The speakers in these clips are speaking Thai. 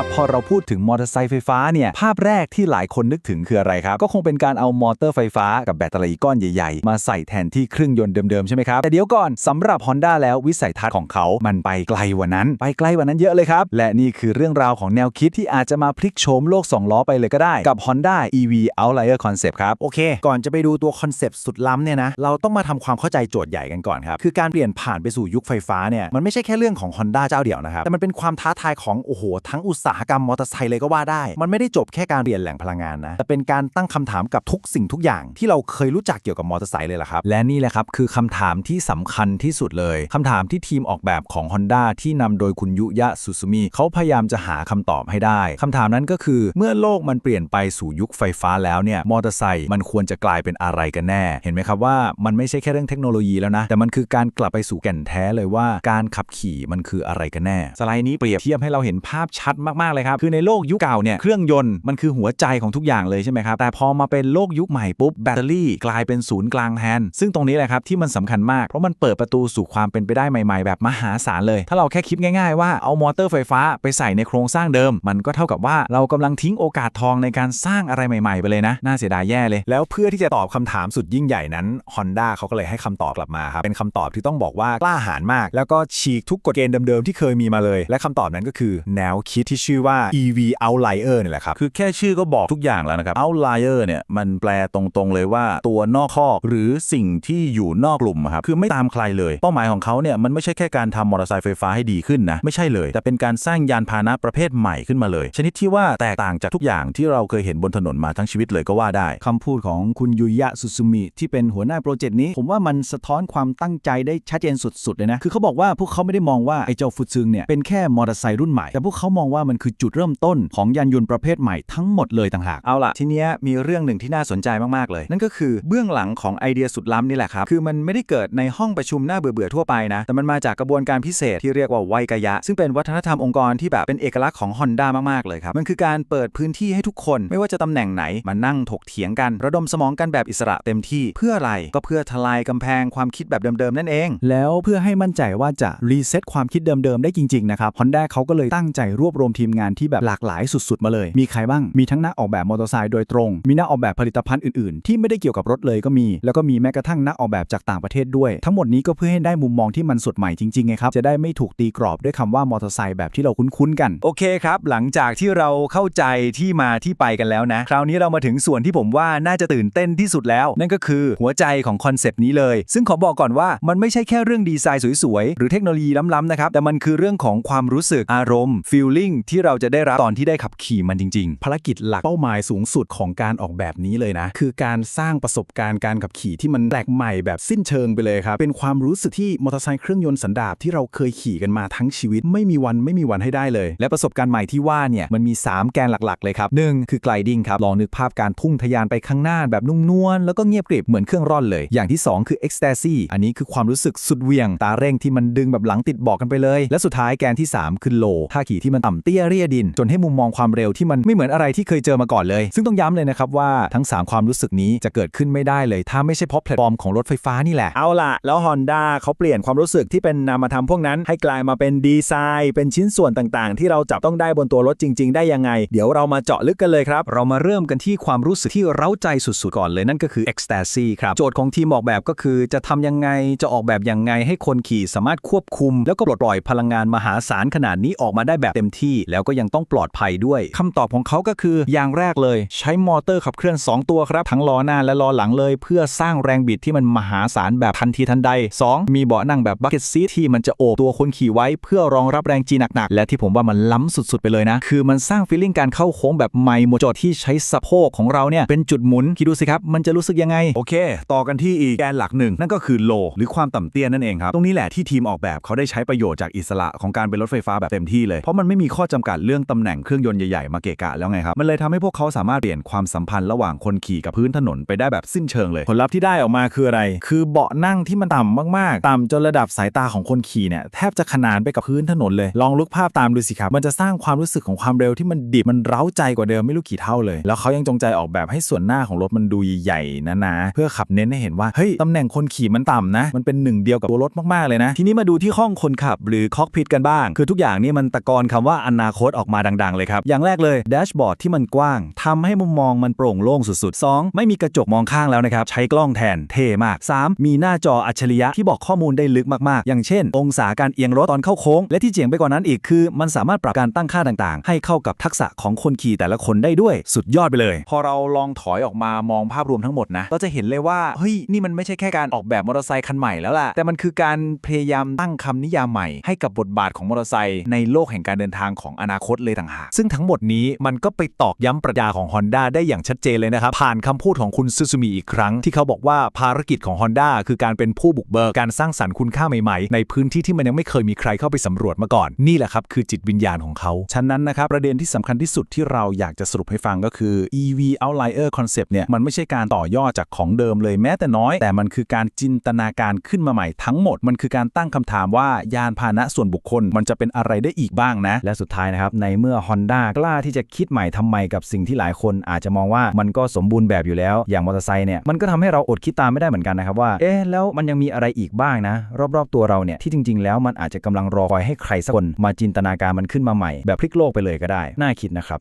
ครับ พอเราพูดถึงมอเตอร์ไซค์ไฟฟ้าเนี่ย ภาพแรกที่หลายคนนึกถึงคืออะไรครับ ก็คงเป็นการเอามอเตอร์ไฟฟ้ากับแบตเตอรี่ก้อนใหญ่ๆ มาใส่แทนที่เครื่องยนต์เดิมๆ ใช่ไหมครับ แต่เดี๋ยวก่อนสำหรับ Honda แล้ววิสัยทัศน์ของเขา มันไปไกลกว่านั้น ไปไกลกว่านั้นเยอะเลยครับ และนี่คือเรื่องราวของแนวคิดที่อาจจะมาพลิกโฉมโลก 2 ล้อไปเลยก็ได้กับ Honda EV Outlier Concept ครับ โอเค ก่อนจะไปดูตัวคอนเซปต์สุดล้ำเนี่ยนะ เราต้องมาทำความเข้าใจโจทย์ใหญ่กันก่อนครับ คือการเปลี่ยนผ่านไปสู่ยุคไฟฟ้าเนี่ย มันไม่ใช่แค่เรื่องของ Honda เจ้าเดียวนะครับ แต่มันเป็นความท้าทายของโอ้โหทั้งอุตสาหกรรมมอเตอร์ไซค์เลยก็ว่าได้ มันไม่ได้จบแค่การเปลี่ยนแหล่งพลังงานนะ แต่เป็นการตั้งคำถามกับทุกสิ่งทุกอย่างที่เราเคยรู้จักเกี่ยวกับมอเตอร์ไซค์เลยล่ะครับ และนี่แหละครับคือคำถามที่สำคัญที่สุดเลยคำถามที่ทีมออกแบบของ Honda ที่นำโดยคุณยุยะสุสุมิเขาพยายามจะหาคำตอบให้ได้คำถามนั้นก็คือ เมื่อโลกมันเปลี่ยนไปสู่ยุคไฟฟ้าแล้วเนี่ยมอเตอร์ไซค์มันควรจะกลายเป็นอะไรกันแน่ เห็นไหมครับว่ามันไม่ใช่แค่เรื่องเทคโนโลยีแล้วนะแต่มันคือการกลับไปสู่แก่นแท้เลยว่าการขับขี่มันคืออะไรกันแน่ สไลด์นี้เปรียบเทียบให้เราเห็นภาพชัดมากๆเลยครับ คือในโลกยุคเก่าเนี่ยเครื่องยนต์มันคือหัวใจของทุกอย่างเลยใช่ไหมครับ แต่พอมาเป็นโลกยุคใหม่ปุ๊บแบตเตอรี่กลายเป็นศูนย์กลางแทนซึ่งตรงนี้แหละครับที่มันสำคัญมาก เพราะมันเปิดประตูสู่ความเป็นไปได้ใหม่ๆ แบบมหาศาลเลย ถ้าเราแค่คิดง่ายๆ ว่าเอามอเตอร์ไฟฟ้าไปใส่ในโครงสร้างเดิม มันก็เท่ากับว่าเรากำลังทิ้งโอกาสทองในการสร้างอะไรใหม่ๆ ไปเลยนะ น่าเสียดายแย่เลย แล้วเพื่อที่จะตอบคำถามสุดยิ่งใหญ่นั้น Honda เขาก็เลยให้คำตอบกลับมาครับ เป็นคำตอบที่ต้องบอกว่ากล้าหาญมาก แล้วก็ฉีกทุกกฎเกณฑ์เดิมๆที่เคยมีมาเลย และคำตอบนั้นก็คือแนวคิดที่ชื่อว่า EV Outlier นี่แหละครับ คือแค่ชื่อก็บอกทุกอย่างแล้วนะครับ outlier เนี่ยมันแปลตรงๆเลยว่าตัวนอกคอหรือสิ่งที่อยู่นอกกลุ่มครับ คือไม่ตามใครเลย เป้าหมายของเขาเนี่ยมันไม่ใช่แค่การทำมอเตอร์ไซค์ไฟฟ้าให้ดีขึ้นนะ ไม่ใช่เลย แต่เป็นการสร้างยานพาหนะประเภทใหม่ขึ้นมาเลย ชนิดที่ว่าแตกต่างจากทุกอย่างที่เราเคยเห็นบนถนนมาทั้งชีวิตเลยก็ว่าได้คำพูดของคุณยุยะสุสุมิที่เป็นหัวหน้าโปรเจกต์นี้ ผมว่ามันสะท้อนความตั้งใจได้ชัดเจนสุดๆเลยนะคือเขาบอกว่าพวกเขาไม่ได้มองว่าไอ้เจ้าฟุตซึงเนี่ยเป็นแค่มอเตอร์ไซค์รุ่นใหม่แต่พวกเขามองว่ามันคือจุดเริ่มต้นของยานยนต์ประเภทใหม่ทั้งหมดเลยต่างหาก เอาล่ะ ทีเนี้ยมีเรื่องหนึ่งที่น่าสนใจมาก ๆ เลย นั่นก็คือเบื้องหลังของไอเดียสุดล้ำนี่แหละครับ คือมันไม่ได้เกิดในห้องประชุมหน้าเบื่อ ๆ ทั่วไปนะ แต่มันมาจากกระบวนการพิเศษที่เรียกว่าไวยกายะ ซึ่งเป็นวัฒนธรรมองค์กรที่แบบเป็นเอกลักษณ์ของ Honda มาก ๆ เลยครับ มันคือการเปิดพื้นที่ให้ทุกคนไม่ว่าจะตำแหน่งไหนมานั่งถกเถียงกันระดมสมองกันแบบอิสระเต็มที่เพื่ออะไรก็เพื่อทลายกำแพงความคิดแบบเดิมๆนั่นเอง แล้วเพื่อให้มั่นใจว่าจะรีเซ็ตความคิดเดิมๆได้จริงๆนะครับ Honda เขาก็เลยตั้งใจรวบรวมทีมงานที่แบบหลากหลายสุดๆ มาเลย มีใครบ้าง มีทั้งนักออกแบบมอเตอร์ไซค์โดยตรง มีนักออกแบบผลิตภัณฑ์อื่นๆ ที่ไม่ได้เกี่ยวกับรถเลยก็มี แล้วก็มีแม้กระทั่งนักออกแบบจากต่างประเทศด้วย ทั้งหมดนี้ก็เพื่อให้ได้มุมมองที่มันสดใหม่จริงๆไงครับ จะได้ไม่ถูกตีกรอบด้วยคำว่ามอเตอร์ไซค์แบบที่เราคุ้นๆกัน โอเคครับ หลังจากที่เราเข้าใจที่มาที่ไปกันแล้วนะ คราวนี้เรามาถึงส่วนที่ผมว่าน่าจะตื่นเต้นที่สุดแล้ว นั่นก็คือหัวใจของคอนเซปต์นี้เลย ซึ่งขอบอกก่อนว่ามันไม่ใช่แค่เรื่องดีไซน์สวยๆหรือเทคโนโลยีล้ำๆนะครับแต่มันคือเรื่องของความรู้สึกอารมณ์ feeling ที่เราจะได้รับตอนที่ได้ขับขี่มันจริง ๆ ภารกิจหลักเป้าหมายสูงสุดของการออกแบบนี้เลยนะ คือการสร้างประสบการณ์การขับขี่ที่มันแปลกใหม่แบบสิ้นเชิงไปเลยครับ เป็นความรู้สึกที่มอเตอร์ไซค์เครื่องยนต์สันดาปที่เราเคยขี่กันมาทั้งชีวิต ไม่มีวันไม่มีวันให้ได้เลย และประสบการณ์ใหม่ที่ว่าเนี่ยมันมี 3 แกนหลักๆ เลยครับ1คือ gliding ครับลองนึกภาพการพุ่งทะยานไปข้างหน้าแบบนุ่มนวลแล้วก็เงียบกริบเหมือนเครื่องร่อนเลย อย่างที่ 2 คือ ecstasy อันนี้คือความรู้สึกสุดเวียง ตาเร่งที่มันดึงแบบหลังติดบอกกันไปเลย และสุดท้ายแกนที่ 3 คือ low ท่าขี่ที่มันต่ำเตี้ยเรียดิน จนให้มุมมองความเร็วที่มันไม่เหมือนอะไรที่เคยเจอมาก่อนเลย ซึ่งต้องย้ำเลยนะครับว่าทั้ง 3 ความรู้สึกนี้จะเกิดขึ้นไม่ได้เลย ถ้าไม่ใช่เพราะแพลตฟอร์มของรถไฟฟ้านี่แหละ เอาล่ะ แล้ว Honda เขาเปลี่ยนความรู้สึกที่เป็นนามธรรมพวกนั้น ให้กลายมาเป็นดีไซน์ เป็นชิ้นส่วนต่างๆ ที่เราจับต้องได้บนตัวรถจริง ๆ ได้ยังไง เดี๋ยวเรามาเจาะลึกกันเลยครับ เรามาเริ่มกันที่ความรู้สึกที่เร้าใจสุดๆก่อนเลยนั่นก็คือ ecstasy ครับ โจทย์ของทีมออกแบบก็คือ จะทำยังไง จะออกแบบยังไงให้คนขี่สามารถควบคุม แล้วก็ปลดปล่อยพลังงานมหาศาลขนาดนี้ออกมาได้แบบเต็มที่แล้วก็ยังต้องปลอดภัยด้วยคำตอบของเขาก็คืออย่างแรกเลย ใช้มอเตอร์ขับเคลื่อน 2 ตัวครับ ทั้งล้อหน้าและล้อหลังเลย เพื่อสร้างแรงบิดที่มันมหาศาลแบบทันทีทันใด 2 มีเบาะนั่งแบบบักเก็ตซีที่มันจะโอบตัวคนขี่ไว้ เพื่อรองรับแรงจีหนักๆและที่ผมว่ามันล้ำสุดๆไปเลยนะ คือมันสร้างฟีลลิ่งการเข้าโค้งแบบไม่หมดจดที่ใช้สะโพกของเราเนี่ยเป็นจุดหมุนคิดดูสิครับมันจะรู้สึกยังไงโอเค ต่อกันที่อีกแกนหลักหนึ่งนั่นก็คือโล หรือความต่ำเตี้ยนั่นเองครับตรงนี้แหละที่ทีมออกแบบเขาได้ใช้ประโยชน์จากอิสระของการเป็นรถไฟฟ้าแบบเต็มที่เลยเพราะมันไม่มีข้อจำกัดเรื่องตำแหน่งเครื่องยนต์ใหญ่ๆมาเกะกะแล้วไงครับ มันเลยทำให้พวกเขาสามารถเปลี่ยนความสัมพันธ์ระหว่างคนขี่กับพื้นถนนไปได้แบบสิ้นเชิงเลย ผลลัพธ์ที่ได้ออกมาคืออะไร คือเบาะนั่งที่มันต่ำมากๆ ต่ำจนระดับสายตาของคนขี่เนี่ยแทบจะขนานไปกับพื้นถนนเลย ลองลุกภาพตามดูสิครับ มันจะสร้างความรู้สึกของความเร็วที่มันดิบมันเร้าใจกว่าเดิมไม่รู้กี่เท่าเลย แล้วเขายังจงใจออกแบบให้ส่วนหน้าของรถมันดูใหญ่ๆหนาๆเพื่อขับเน้นให้เห็นว่าเฮ้ยตำแหน่งคนขี่มันต่ำนะ มันเป็นหนึ่งเดียวกับตัวรถมากๆเลยนะ ทีนี้มาดูที่ห้องคนขับหรือคอกพิทกันบ้าง คือทุกอย่างนี่มันตะกอนคำว่าว่าอนาคตออกมาดัง ๆ เลยครับ อย่างแรกเลยแดชบอร์ดที่มันกว้างทำให้มุมมองมันโปร่งโล่งสุดๆ 2. ไม่มีกระจกมองข้างแล้วนะครับ ใช้กล้องแทนเท่มาก 3. มีหน้าจออัจฉริยะที่บอกข้อมูลได้ลึกมากๆ อย่างเช่น องศาการเอียงรถตอนเข้าโค้ง และที่เจ๋งไปกว่านั้นอีกคือ มันสามารถปรับการตั้งค่าต่างๆ ให้เข้ากับทักษะของคนขี่แต่ละคนได้ด้วยสุดยอดไปเลย พอเราลองถอยออกมามองภาพรวมทั้งหมดนะก็จะเห็นเลยว่าเฮ้ยนี่มันไม่ใช่แค่การออกแบบมอเตอร์ไซค์คันใหม่แล้วล่ะแต่มันคือการพยายามตั้งคำนิยามใหม่ให้กับบทบาทของมอเตอร์ไซค์ในโลกแห่งการเดินทางของอนาคตเลยต่างหาก ซึ่งทั้งหมดนี้มันก็ไปตอกย้ำปรัชญาของ Honda ได้อย่างชัดเจนเลยนะครับ ผ่านคำพูดของคุณซูซูมิอีกครั้ง ที่เขาบอกว่าภารกิจของ Honda คือการเป็นผู้บุกเบิกการสร้างสรรค์คุณค่าใหม่ๆ ในพื้นที่ที่มันยังไม่เคยมีใครเข้าไปสำรวจมาก่อน นี่แหละครับคือจิตวิญญาณของเขา ฉะนั้นนะครับประเด็นที่สำคัญที่สุดที่เราอยากจะสรุปให้ฟังก็คือ EV Outlier Concept เนี่ยมันไม่ใช่การต่อยอดจากของเดิมเลยแม้แต่น้อย แต่มันคือการจินตนาการขึ้นมาใหม่ทั้งหมดมันคือการตั้งคำถามว่ายานพาหนะส่วนบุคคลมันจะเป็นอะไรได้อีกบ้างนะและสุดท้ายนะครับในเมื่อ Honda กล้าที่จะคิดใหม่ทำไมกับสิ่งที่หลายคนอาจจะมองว่ามันก็สมบูรณ์แบบอยู่แล้ว อย่างมอเตอร์ไซค์เนี่ยมันก็ทำให้เราอดคิดตามไม่ได้เหมือนกันนะครับว่าเอ๊ะแล้วมันยังมีอะไรอีกบ้างนะ รอบๆตัวเราเนี่ยที่จริง ๆ แล้วมันอาจจะกำลังรอคอยให้ใครสักคนมาจินตนาการมันขึ้นมาใหม่ แบบพลิกโลกไปเลยก็ได้ น่าคิดนะครับ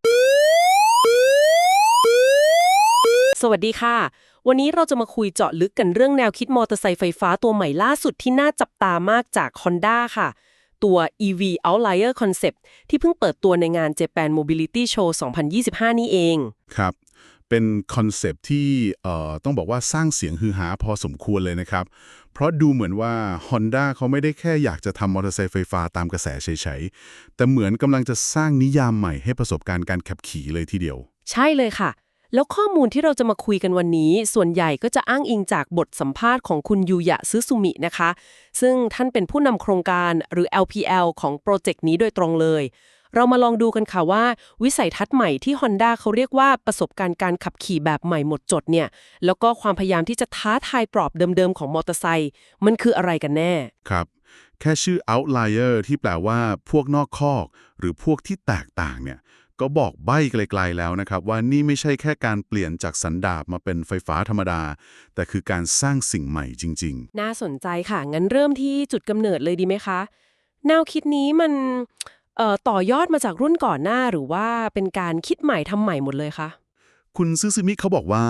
สวัสดีค่ะ วันนี้เราจะมาคุยเจาะลึกกันเรื่องแนวคิดมอเตอร์ไซค์ไฟฟ้าตัวใหม่ล่าสุดที่น่าจับตามากจาก Honda ค่ะ ตัว EV Outlier Concept ที่เพิ่งเปิดตัวในงาน Japan Mobility Show 2025 นี่เอง ครับ เป็นคอนเซปต์ที่เอ่อต้องบอกว่าสร้างเสียงฮือฮาพอสมควรเลยนะครับ เพราะดูเหมือนว่า Honda เขาไม่ได้แค่อยากจะทำมอเตอร์ไซค์ไฟฟ้าตามกระแสเฉยๆ แต่เหมือนกำลังจะสร้างนิยามใหม่ให้ประสบการณ์การขับขี่เลยทีเดียว ใช่เลยค่ะ แล้วข้อมูลที่เราจะมาคุยกันวันนี้ ส่วนใหญ่ก็จะอ้างอิงจากบทสัมภาษณ์ของคุณยูยะซึซุมินะคะ ซึ่งท่านเป็นผู้นำโครงการหรือ LPL ของโปรเจกต์นี้โดยตรงเลย เรามาลองดูกันค่ะว่า วิสัยทัศน์ใหม่ที่ Honda เขาเรียกว่าประสบการณ์การขับขี่แบบใหม่หมดจดเนี่ย แล้วก็ความพยายามที่จะท้าทายกรอบเดิมๆของมอเตอร์ไซค์มันคืออะไรกันแน่ ครับ แค่ชื่อ outlier ที่แปลว่าพวกนอกคอก หรือพวกที่แตกต่างเนี่ย ก็บอกใบ้ไกลๆแล้วนะครับว่านี่ไม่ใช่แค่การเปลี่ยนจากสันดาปมาเป็นไฟฟ้าธรรมดา แต่คือการสร้างสิ่งใหม่จริงน่าสนใจค่ะ งั้นเริ่มที่จุดกำเนิดเลยดีไหมคะ แนวคิดนี้มันเอ่อต่อยอดมาจากรุ่นก่อนหน้าหรือว่าเป็นการคิดใหม่ทำใหม่หมดเลยคะๆคุณซึซึมิเขาบอกว่า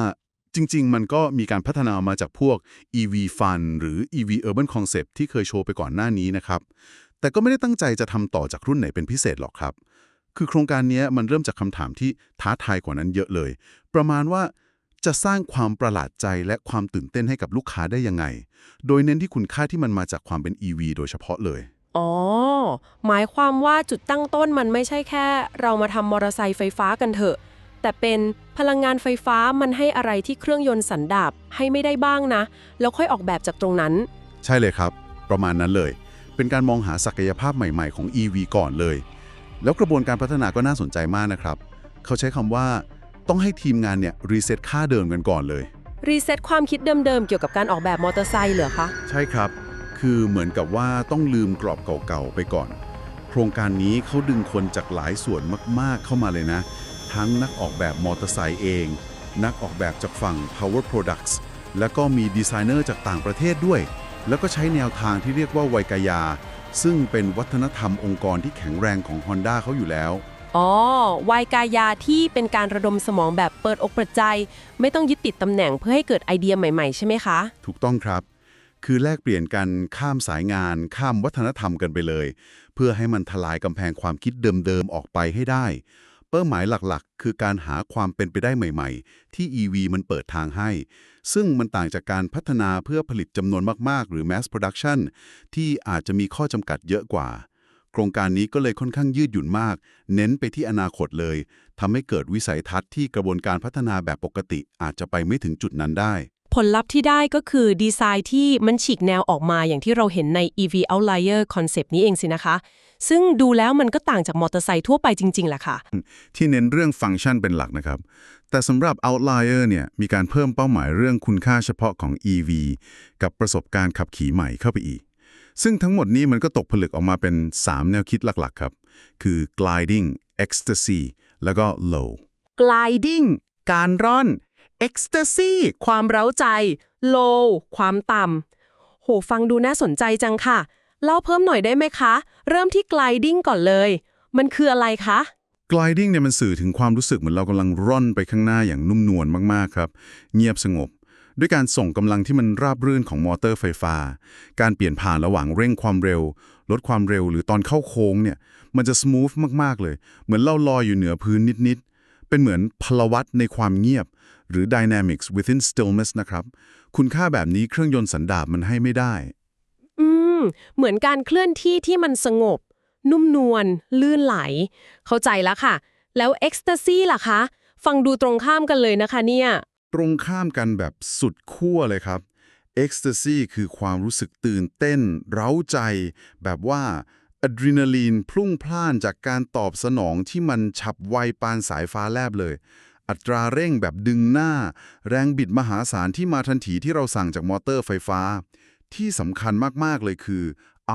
จริง ๆ มันก็มีการพัฒนามาจากพวก EV Fun หรือ EV Urban Concept ที่เคยโชว์ไปก่อนหน้านี้นะครับ แต่ก็ไม่ได้ตั้งใจจะทำต่อจากรุ่นไหนเป็นพิเศษหรอกครับ คือโครงการนี้มันเริ่มจากคำถามที่ท้าทายกว่านั้นเยอะเลย ประมาณว่าจะสร้างความประหลาดใจและความตื่นเต้นให้กับลูกค้าได้ยังไง โดยเน้นที่คุณค่าที่มันมาจากความเป็น EV โดยเฉพาะเลย อ๋อ หมายความว่าจุดตั้งต้นมันไม่ใช่แค่ เรามาทำมอเตอร์ไซค์ไฟฟ้ากันเถอะ แต่เป็นพลังงานไฟฟ้ามันให้อะไรที่เครื่องยนต์สันดาปให้ไม่ได้บ้างนะ แล้วค่อยออกแบบจากตรงนั้น ใช่เลยครับ ประมาณนั้นเลย เป็นการมองหาศักยภาพใหม่ ๆ ของ EV ก่อนเลย แล้วกระบวนการพัฒนาก็น่าสนใจมากนะครับ เขาใช้คำว่าต้องให้ทีมงานเนี่ยรีเซ็ตค่าเดิมกันก่อนเลย รีเซ็ตความคิดเดิมๆ เกี่ยวกับการออกแบบมอเตอร์ไซค์เหรอคะ ใช่ครับ คือเหมือนกับว่าต้องลืมกรอบเก่าๆ ไปก่อน โครงการนี้เขาดึงคนจากหลายส่วนมากๆเข้ามาเลยนะ ทั้งนักออกแบบมอเตอร์ไซค์เอง นักออกแบบจากฝั่ง Power Products แล้วก็มีดีไซเนอร์จากต่างประเทศด้วย แล้วก็ใช้แนวทางที่เรียกว่าไวกายา ซึ่งเป็นวัฒนธรรมองค์กรที่แข็งแรงของ Honda เขาอยู่แล้ว อ๋อวายกายาที่เป็นการระดมสมองแบบเปิดอกเปิดใจ ไม่ต้องยึดติดตำแหน่งเพื่อให้เกิดไอเดียใหม่ ๆ ใช่ไหมคะ ถูกต้องครับ คือแลกเปลี่ยนกันข้ามสายงาน ข้ามวัฒนธรรมกันไปเลย เพื่อให้มันทลายกำแพงความคิดเดิมๆออกไปให้ได้ เป้าหมายหลักๆ คือการหาความเป็นไปได้ใหม่ๆ ที่ EV มันเปิดทางให้ ซึ่งมันต่างจากการพัฒนาเพื่อผลิตจำนวนมากๆ หรือ mass production ที่อาจจะมีข้อจำกัดเยอะกว่า โครงการนี้ก็เลยค่อนข้างยืดหยุ่นมาก เน้นไปที่อนาคตเลยทำให้เกิดวิสัยทัศน์ที่กระบวนการพัฒนาแบบปกติอาจจะไปไม่ถึงจุดนั้นได้ผลลัพธ์ที่ได้ก็คือดีไซน์ที่มันฉีกแนวออกมาอย่างที่เราเห็นใน EV Outlier Concept นี้เองสินะคะ ซึ่งดูแล้วมันก็ต่างจากมอเตอร์ไซค์ทั่วไปจริงๆแหละค่ะ ที่เน้นเรื่องฟังก์ชันเป็นหลักนะครับ แต่สำหรับ Outlier เนี่ยมีการเพิ่มเป้าหมายเรื่องคุณค่าเฉพาะของ EV กับประสบการณ์ขับขี่ใหม่เข้าไปอีก ซึ่งทั้งหมดนี้มันก็ตกผลึกออกมาเป็น 3 แนวคิดหลักๆครับ คือ gliding ecstasy แล้วก็ low gliding การร่อน ecstasy ความเร้าใจ low ความต่ำโหฟังดูน่าสนใจจังค่ะ เล่าเพิ่มหน่อยได้ไหมคะ เริ่มที่ gliding ก่อนเลย มันคืออะไรคะ gliding เนี่ยมันสื่อถึงความรู้สึกเหมือนเรากำลังร่อนไปข้างหน้าอย่างนุ่มนวลมากๆครับ เงียบสงบ ด้วยการส่งกำลังที่มันราบรื่นของมอเตอร์ไฟฟ้า การเปลี่ยนผ่านระหว่างเร่งความเร็ว ลดความเร็วหรือตอนเข้าโค้งเนี่ยมันจะส o t h มากๆเลย เหมือนเราลอยอยู่เหนือพื้นนิดๆเป็นเหมือนพลวัตในความเงียบ หรือ dynamics within stillness นะครับคุณค่าแบบนี้เครื่องยนต์สันดาปมันให้ไม่ได้ ม เหมือนการเคลื่อนที่ที่มันสงบ นุ่มนวล ลื่นไหล เข้าใจแล้วค่ะ แล้วเอ็กซ์ตาซีล่ะคะ ฟังดูตรงข้ามกันเลยนะคะเนี่ย ตรงข้ามกันแบบสุดขั้วเลยครับ Ecstasy คือความรู้สึกตื่นเต้น เร้าใจ แบบว่าอะดรีนาลีนพลุ่งพล่านจากการตอบสนองที่มันฉับไวปานสายฟ้าแลบเลย อัตราเร่งแบบดึงหน้า แรงบิดมหาศาลที่มาทันทีที่เราสั่งจากมอเตอร์ไฟฟ้า ที่สำคัญมาก ๆ เลยคือ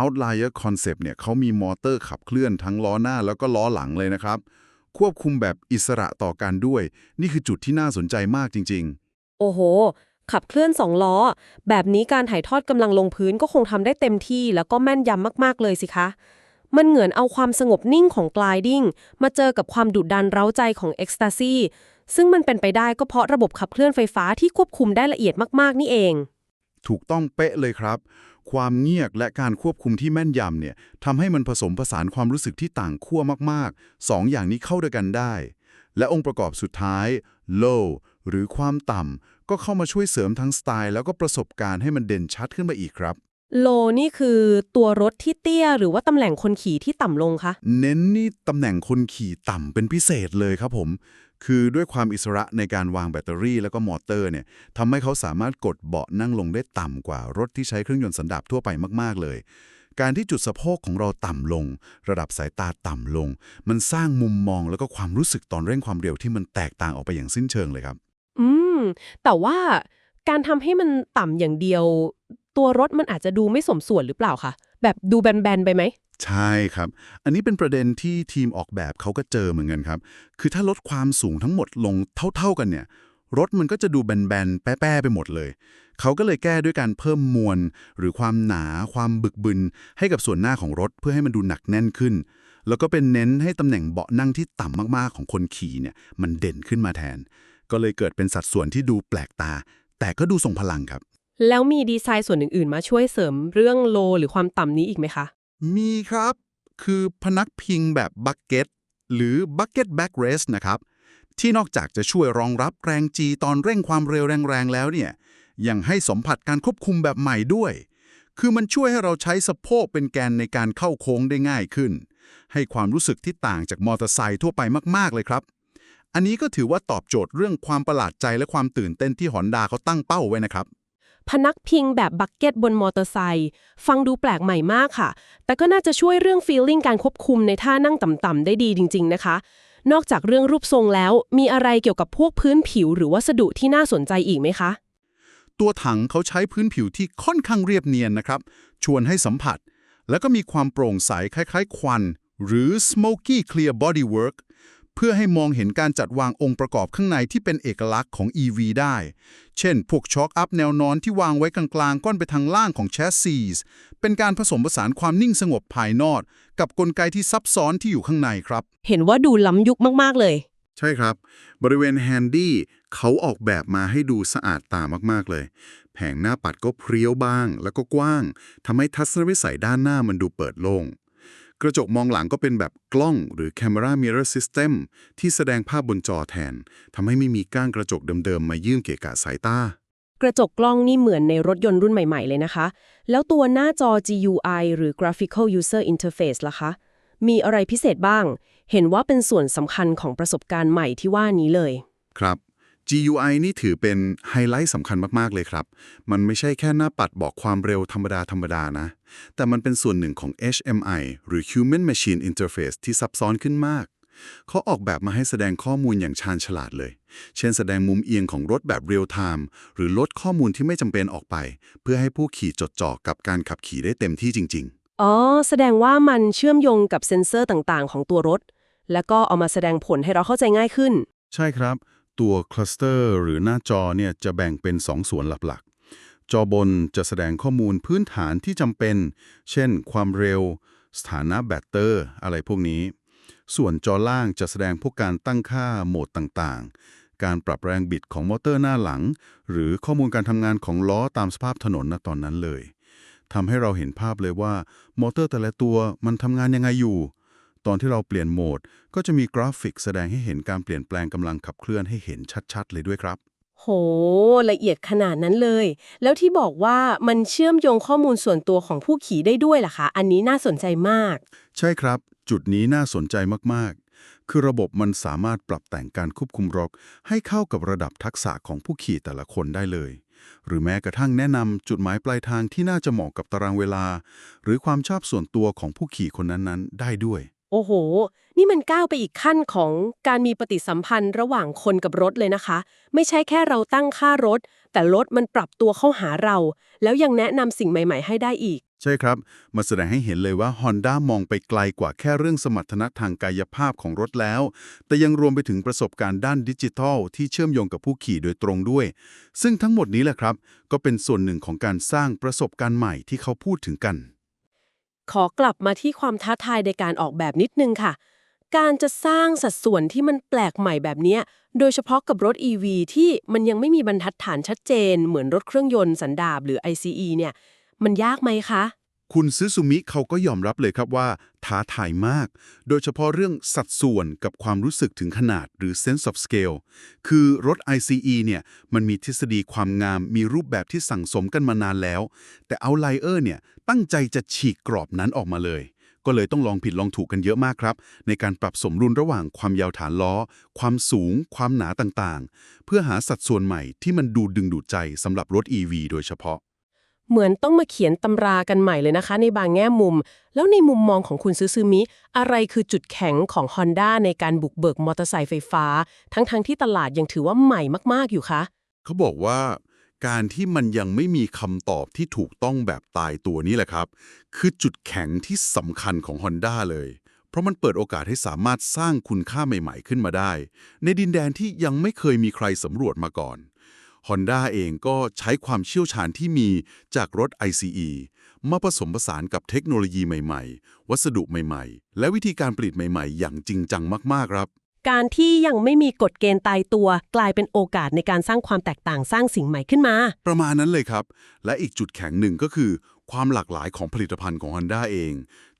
Outlier Concept เนี่ยเขามีมอเตอร์ขับเคลื่อนทั้งล้อหน้าแล้วก็ล้อหลังเลยนะครับ ควบคุมแบบอิสระต่อกันด้วย นี่คือจุดที่น่าสนใจมากจริง ๆ โอ้โห ขับเคลื่อนสองล้อ แบบนี้การถ่ายทอดกำลังลงพื้นก็คงทำได้เต็มที่แล้วก็แม่นยำมาก ๆ เลยสิคะ มันเหมือนเอาความสงบนิ่งของ gliding มาเจอกับความดุดันเร้าใจของ ecstasy ซึ่งมันเป็นไปได้ก็เพราะระบบขับเคลื่อนไฟฟ้าที่ควบคุมได้ละเอียดมาก ๆ นี่เอง ถูกต้องเป๊ะเลยครับ ความเงียบและการควบคุมที่แม่นยำเนี่ยทำให้มันผสมผสานความรู้สึกที่ต่างขั้วมากๆสองอย่างนี้เข้าด้วยกันได้ และองค์ประกอบสุดท้าย low หรือความต่ำก็เข้ามาช่วยเสริมทั้งสไตล์แล้วก็ประสบการณ์ให้มันเด่นชัดขึ้นไปอีกครับ low นี่คือตัวรถที่เตี้ย หรือว่าตำแหน่งคนขี่ที่ต่ำลงคะ เน้นนี่ตำแหน่งคนขี่ต่ำเป็นพิเศษเลยครับผม คือด้วยความอิสระในการวางแบตเตอรี่แล้วก็มอเตอร์เนี่ยทำให้เขาสามารถกดเบาะนั่งลงได้ต่ำกว่ารถที่ใช้เครื่องยนต์สันดาปทั่วไปมาก ๆ เลย การที่จุดสะโพกของเราต่ำลง ระดับสายตาต่ำลง มันสร้างมุมมองแล้วก็ความรู้สึกตอนเร่งความเร็วที่มันแตกต่างออกไปอย่างสิ้นเชิงเลยครับ อืม แต่ว่าการทำให้มันต่ำอย่างเดียว ตัวรถมันอาจจะดูไม่สมส่วนหรือเปล่าคะแบบดูแบนๆไปไหม ใช่ครับ อันนี้เป็นประเด็นที่ทีมออกแบบเขาก็เจอเหมือนกันครับ คือถ้าลดความสูงทั้งหมดลงเท่า ๆกันเนี่ย รถมันก็จะดูแบนๆ แป้ๆไปหมดเลย เขาก็เลยแก้ด้วยการเพิ่มมวล หรือความหนา ความบึกบึน ให้กับส่วนหน้าของรถเพื่อให้มันดูหนักแน่นขึ้น แล้วก็เป็นเน้นให้ตำแหน่งเบาะนั่งที่ต่ำมากๆของคนขี่เนี่ย มันเด่นขึ้นมาแทน ก็เลยเกิดเป็นสัดส่วนที่ดูแปลกตา แต่ก็ดูทรงพลังครับ แล้วมีดีไซน์ส่วนอื่น ๆ มาช่วยเสริมเรื่องโลหรือความต่ำนี้อีกไหมคะ มีครับ คือพนักพิงแบบบักเก็ตหรือบักเก็ตแบ็กเรสนะครับ ที่นอกจากจะช่วยรองรับแรงจีตอนเร่งความเร็วแรง ๆ แล้วเนี่ย ยังให้สัมผัสการควบคุมแบบใหม่ด้วย คือมันช่วยให้เราใช้สะโพกเป็นแกนในการเข้าโค้งได้ง่ายขึ้น ให้ความรู้สึกที่ต่างจากมอเตอร์ไซค์ทั่วไปมาก ๆ เลยครับอันนี้ก็ถือว่าตอบโจทย์เรื่องความประหลาดใจและความตื่นเต้นที่ฮอนดาเขาตั้งเป้าไว้นะครับ พนักพิงแบบบักเก็ตบนมอเตอร์ไซค์ฟังดูแปลกใหม่มากค่ะ แต่ก็น่าจะช่วยเรื่องฟีลลิ่งการควบคุมในท่านั่งต่ำๆได้ดีจริง ๆ นะคะ นอกจากเรื่องรูปทรงแล้ว มีอะไรเกี่ยวกับพวกพื้นผิวหรือวัสดุที่น่าสนใจอีกไหมคะ ตัวถังเขาใช้พื้นผิวที่ค่อนข้างเรียบเนียนนะครับ ชวนให้สัมผัส แล้วก็มีความโปร่งใสคล้ายๆ ควัน หรือ smoky clear bodywork เพื่อให้มองเห็นการจัดวางองค์ประกอบข้างในที่เป็นเอกลักษณ์ของ EV ได้ เช่น พวกช็อคอัพแนวนอนที่วางไว้กลางๆก้อนไปทางล่างของแชสซีสเป็นการผสมผสานความนิ่งสงบภายนอกกับกลไกที่ซับซ้อนที่อยู่ข้างในครับ เห็นว่าดูล้ำยุคมากๆเลย ใช่ครับ บริเวณแฮนดี้เขาออกแบบมาให้ดูสะอาดตามากๆเลย แผงหน้าปัดก็เพรียวบ้าง แล้วก็กว้างทำให้ทัศนวิสัยด้านหน้ามันดูเปิดโล่ง กระจกมองหลังก็เป็นแบบกล้องหรือ Camera Mirror System ที่แสดงภาพบนจอแทนทำให้ไม่มีก้านกระจกเดิมๆ มายื่นเกะกะสายตา กระจกกล้องนี่เหมือนในรถยนต์รุ่นใหม่ๆ เลยนะคะ แล้วตัวหน้าจอ GUI หรือ Graphical User Interface ล่ะคะ มีอะไรพิเศษบ้าง เห็นว่าเป็นส่วนสำคัญของประสบการณ์ใหม่ที่ว่านี้เลย ครับ GUI นี่ถือเป็นไฮไลท์สำคัญมาก ๆ เลยครับ มันไม่ใช่แค่หน้าปัดบอกความเร็วธรรมดา ธรรมดานะ แต่มันเป็นส่วนหนึ่งของ HMI หรือ Human Machine Interface ที่ซับซ้อนขึ้นมาก เขาออกแบบมาให้แสดงข้อมูลอย่างชาญฉลาดเลย เช่นแสดงมุมเอียงของรถแบบเรียลไทม์หรือลดข้อมูลที่ไม่จำเป็นออกไป เพื่อให้ผู้ขี่จดจ่อกับการขับขี่ได้เต็มที่จริง ๆ อ๋อ แสดงว่ามันเชื่อมโยงกับเซ็นเซอร์ต่างๆ ของตัวรถ แล้วก็เอามาแสดงผลให้เราเข้าใจง่ายขึ้น ใช่ครับ ตัวคลัสเตอร์หรือหน้าจอเนี่ยจะแบ่งเป็น2ส่วนหลักๆ จอบนจะแสดงข้อมูลพื้นฐานที่จำเป็น เช่น ความเร็ว สถานะแบตเตอร์ อะไรพวกนี้ ส่วนจอล่างจะแสดงพวกการตั้งค่าโหมดต่างๆ การปรับแรงบิดของมอเตอร์หน้าหลัง หรือข้อมูลการทำงานของล้อตามสภาพถนนณตอนนั้นเลยทำให้เราเห็นภาพเลยว่ามอเตอร์แต่ละตัวมันทำงานยังไงอยู่ ตอนที่เราเปลี่ยนโหมด ก็จะมีกราฟิกแสดงให้เห็นการเปลี่ยนแปลงกำลังขับเคลื่อนให้เห็นชัดๆ เลยด้วยครับ โห ละเอียดขนาดนั้นเลย แล้วที่บอกว่ามันเชื่อมโยงข้อมูลส่วนตัวของผู้ขี่ได้ด้วยล่ะคะ อันนี้น่าสนใจมาก ใช่ครับ จุดนี้น่าสนใจมากๆ คือระบบมันสามารถปรับแต่งการควบคุมรถให้เข้ากับระดับทักษะของผู้ขี่แต่ละคนได้เลยหรือแม้กระทั่งแนะนำจุดหมายปลายทางที่น่าจะเหมาะกับตารางเวลา หรือความชอบส่วนตัวของผู้ขี่คนนั้นๆ ได้ด้วย โอ้โห นี่มันก้าวไปอีกขั้นของการมีปฏิสัมพันธ์ระหว่างคนกับรถเลยนะคะ ไม่ใช่แค่เราตั้งค่ารถ แต่รถมันปรับตัวเข้าหาเรา แล้วยังแนะนำสิ่งใหม่ ๆ ให้ได้อีก ใช่ครับ มาแสดงให้เห็นเลยว่า Honda มองไปไกลกว่าแค่เรื่องสมรรถนะทางกายภาพของรถแล้ว แต่ยังรวมไปถึงประสบการณ์ด้านดิจิทัล ที่เชื่อมโยงกับผู้ขี่โดยตรงด้วย ซึ่งทั้งหมดนี้แหละครับ ก็เป็นส่วนหนึ่งของการสร้างประสบการณ์ใหม่ที่เขาพูดถึงกัน ขอกลับมาที่ความท้าทายในการออกแบบนิดนึงค่ะ การจะสร้างสัดส่วนที่มันแปลกใหม่แบบนี้ โดยเฉพาะกับรถ EV ที่มันยังไม่มีบรรทัดฐานชัดเจน เหมือนรถเครื่องยนต์สันดาบหรือ ICE เนี่ย มันยากไหมคะ คุณซึซูมิเขาก็ยอมรับเลยครับว่าท้าทายมาก โดยเฉพาะเรื่องสัดส่วนกับความรู้สึกถึงขนาดหรือ sense of scale คือรถ ICE เนี่ยมันมีทฤษฎีความงามมีรูปแบบที่สั่งสมกันมานานแล้ว แต่ Outlier เนี่ยตั้งใจจะฉีกกรอบนั้นออกมาเลย ก็เลยต้องลองผิดลองถูกกันเยอะมากครับ ในการปรับสมดุลระหว่างความยาวฐานล้อ ความสูง ความหนาต่างๆ เพื่อหาสัดส่วนใหม่ที่มันดูดึงดูดใจสำหรับรถ EV โดยเฉพาะ เหมือนต้องมาเขียนตำรากันใหม่เลยนะคะ ในบางแง่มุม แล้วในมุมมองของคุณซูซูมิ อะไรคือจุดแข็งของ Honda ในการบุกเบิกมอเตอร์ไซค์ไฟฟ้า ทั้งๆทที่ตลาดยังถือว่าใหม่มากๆอยู่คะเขาบอกว่าการที่มันยังไม่มีคำตอบที่ถูกต้องแบบตายตัวนี้แหละครับ คือจุดแข็งที่สำคัญของ Honda เลย เพราะมันเปิดโอกาสให้สามารถสร้างคุณค่าใหม่ ๆ ขึ้นมาได้ ในดินแดนที่ยังไม่เคยมีใครสำรวจมาก่อน Honda เองก็ใช้ความเชี่ยวชาญที่มีจากรถ ICE มาผสมผสานกับเทคโนโลยีใหม่ๆ วัสดุใหม่ๆ และวิธีการผลิตใหม่ๆ อย่างจริงจังมากๆครับ การที่ยังไม่มีกฎเกณฑ์ตายตัว กลายเป็นโอกาสในการสร้างความแตกต่างสร้างสิ่งใหม่ขึ้นมา ประมาณนั้นเลยครับ และอีกจุดแข็งหนึ่งก็คือ ความหลากหลายของผลิตภัณฑ์ของ Honda เอง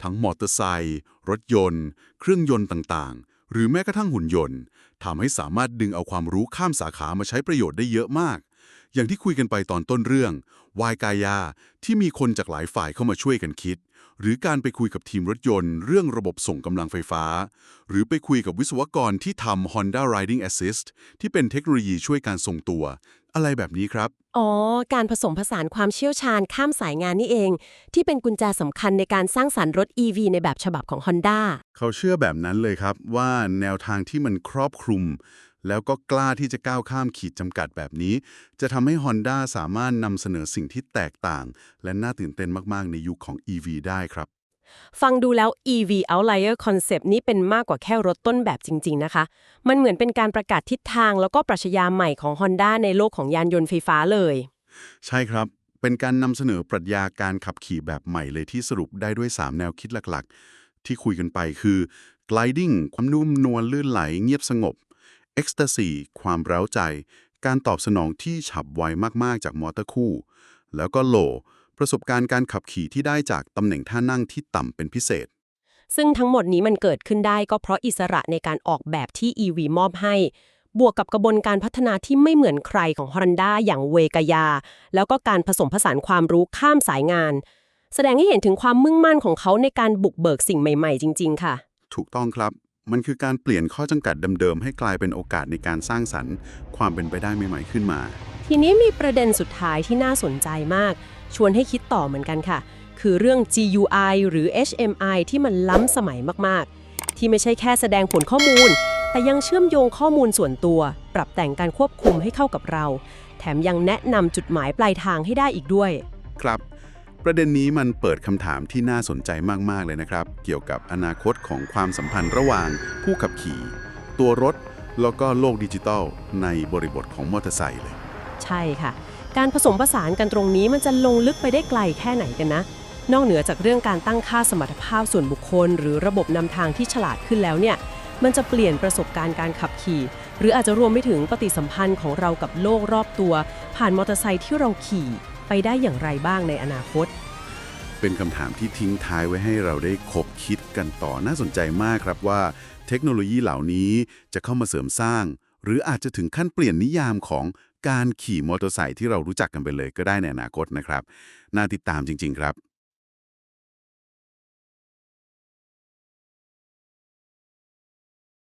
ทั้งมอเตอร์ไซค์รถยนต์ เครื่องยนต์ต่างๆ หรือแม้กระทั่งหุ่นยนต์ทำให้สามารถดึงเอาความรู้ข้ามสาขามาใช้ประโยชน์ได้เยอะมาก อย่างที่คุยกันไปตอนต้นเรื่องวายกายาที่มีคนจากหลายฝ่ายเข้ามาช่วยกันคิด หรือการไปคุยกับทีมรถยนต์ เรื่องระบบส่งกำลังไฟฟ้า หรือไปคุยกับวิศวกรที่ทำ Honda Riding Assist ที่เป็นเทคโนโลยีช่วยการทรงตัว อะไรแบบนี้ครับ อ๋อ การผสมผสานความเชี่ยวชาญข้ามสายงานนี่เอง ที่เป็นกุญแจสำคัญในการสร้างสรรค์รถ EV ในแบบฉบับของ Honda เขาเชื่อแบบนั้นเลยครับว่าแนวทางที่มันครอบคลุม แล้วก็กล้าที่จะก้าวข้ามขีดจำกัดแบบนี้ จะทำให้ Honda สามารถนำเสนอสิ่งที่แตกต่าง และน่าตื่นเต้นมากๆ ในยุคของ EV ได้ครับ ฟังดูแล้ว EV Outlier Concept นี้เป็นมากกว่าแค่รถต้นแบบจริง ๆ นะคะ มันเหมือนเป็นการประกาศทิศทางแล้วก็ปรัชญาใหม่ของ Honda ในโลกของยานยนต์ไฟฟ้าเลย ใช่ครับ เป็นการนำเสนอปรัชญาการขับขี่แบบใหม่เลยที่สรุปได้ด้วย 3 แนวคิดหลักๆ ที่คุยกันไปคือ gliding ความนุ่มนวลลื่นไหลเงียบสงบ ecstasy ความเร้าใจ การตอบสนองที่ฉับไวมากๆจากมอเตอร์คู่ แล้วก็ low ประสบการณ์การขับขี่ที่ได้จากตำแหน่งท่านั่งที่ต่ำเป็นพิเศษ ซึ่งทั้งหมดนี้มันเกิดขึ้นได้ก็เพราะอิสระในการออกแบบที่ EV มอบให้ บวกกับกระบวนการพัฒนาที่ไม่เหมือนใครของ Honda อย่างเวกายา แล้วก็การผสมผสานความรู้ข้ามสายงาน แสดงให้เห็นถึงความมุ่งมั่นของเขาในการบุกเบิกสิ่งใหม่ ๆ จริง ๆ ค่ะ ถูกต้องครับ มันคือการเปลี่ยนข้อจำกัดเดิมๆ ให้กลายเป็นโอกาสในการสร้างสรรค์ ความเป็นไปได้ใหม่ๆขึ้นมา ทีนี้มีประเด็นสุดท้ายที่น่าสนใจมาก ชวนให้คิดต่อเหมือนกันค่ะ คือเรื่อง GUI หรือ HMI ที่มันล้ำสมัยมากๆ ที่ไม่ใช่แค่แสดงผลข้อมูล แต่ยังเชื่อมโยงข้อมูลส่วนตัว ปรับแต่งการควบคุมให้เข้ากับเรา แถมยังแนะนำจุดหมายปลายทางให้ได้อีกด้วย ครับ ประเด็นนี้มันเปิดคำถามที่น่าสนใจมาก ๆ เลยนะครับ เกี่ยวกับอนาคตของความสัมพันธ์ระหว่างผู้ขับขี่ ตัวรถ แล้วก็โลกดิจิทัล ในบริบทของมอเตอร์ไซค์เลย ใช่ค่ะ การผสมผสานกันตรงนี้มันจะลงลึกไปได้ไกลแค่ไหนกันนะ นอกเหนือจากเรื่องการตั้งค่าสมรรถภาพส่วนบุคคล หรือระบบนำทางที่ฉลาดขึ้นแล้วเนี่ยมันจะเปลี่ยนประสบการณ์การขับขี่ หรืออาจจะรวมไปถึงปฏิสัมพันธ์ของเรากับโลกรอบตัว ผ่านมอเตอร์ไซค์ที่เราขี่ ไปได้อย่างไรบ้างในอนาคต เป็นคำถามที่ทิ้งท้ายไว้ให้เราได้คบคิดกันต่อน่าสนใจมากครับว่า เทคโนโลยีเหล่านี้จะเข้ามาเสริมสร้าง หรืออาจจะถึงขั้นเปลี่ยนนิยามของการขี่มอเตอร์ไซค์ที่เรารู้จักกันไปเลยก็ได้ในอนาคตนะครับ น่าติดตามจริง ๆ ครับ